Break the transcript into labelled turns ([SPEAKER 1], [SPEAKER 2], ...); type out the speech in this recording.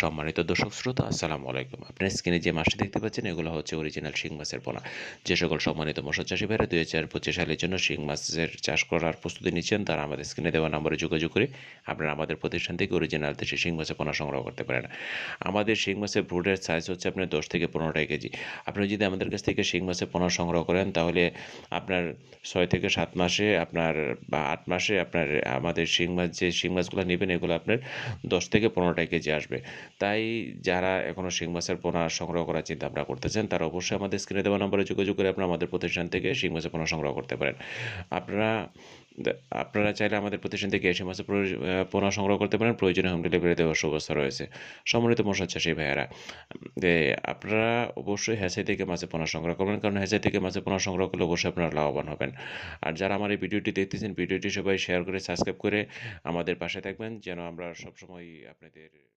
[SPEAKER 1] সম্মানিত দর্শক শ্রোতা, আসসালামু আলাইকুম। আপনার স্ক্রিনে যে মাছটি দেখতে পাচ্ছেন, এগুলো হচ্ছে অরিজিনাল শিং মাছের পোনা। যে সকল সম্মানিত মশা চাষি ভাইরা দুই হাজার পঁচিশ সালের জন্য শিং মাছের চাষ করার প্রস্তুতি নিচ্ছেন, তারা আমাদের স্ক্রিনে দেওয়া নম্বরে যোগাযোগ করে আপনারা আমাদের প্রতিষ্ঠান থেকে অরিজিনাল দেশে শিং মাছের পোনা সংগ্রহ করতে পারেন। আমাদের শিং মাছের ব্রুডের সাইজ হচ্ছে আপনার দশ থেকে পনেরোটাই কেজি। আপনি যদি আমাদের কাছ থেকে শিং মাছের পোনা সংগ্রহ করেন, তাহলে আপনার ছয় থেকে সাত মাসে আপনার বা আট মাসে আপনার আমাদের শিং মাছ যে শিং মাছগুলো নেবেন, এগুলো আপনার দশ থেকে পনেরোটাই কেজি আসবে। তাই যারা এখনও শিং মাছের পোনা সংগ্রহ করার চিন্তা ভাবনা করতেছেন, তারা অবশ্যই আমাদের স্ক্রিনে দেওয়া নম্বরে যোগাযোগ করে আপনারা আমাদের প্রতিষ্ঠান থেকে শিং মাছের পোনা সংগ্রহ করতে পারেন। আপনারা আপনারা চাইলে আমাদের প্রতিষ্ঠান থেকে এসে মাছের পোনা সংগ্রহ করতে পারেন। প্রয়োজনে হোম ডেলিভারি দেওয়ার সুব্যবস্থা রয়েছে। সম্মানিত মশা চাষি ভাইয়ারা আপনারা অবশ্যই হ্যাচাই থেকে মাছের পোনা সংগ্রহ করবেন, কারণ হ্যাচাই থেকে মাছের পোনা সংগ্রহ করলে অবশ্যই আপনারা লাভবান হবেন। আর যারা আমার এই ভিডিওটি দেখতেছেন, ভিডিওটি সবাই শেয়ার করে সাবস্ক্রাইব করে আমাদের পাশে থাকবেন, যেন আমরা সবসময় আপনাদের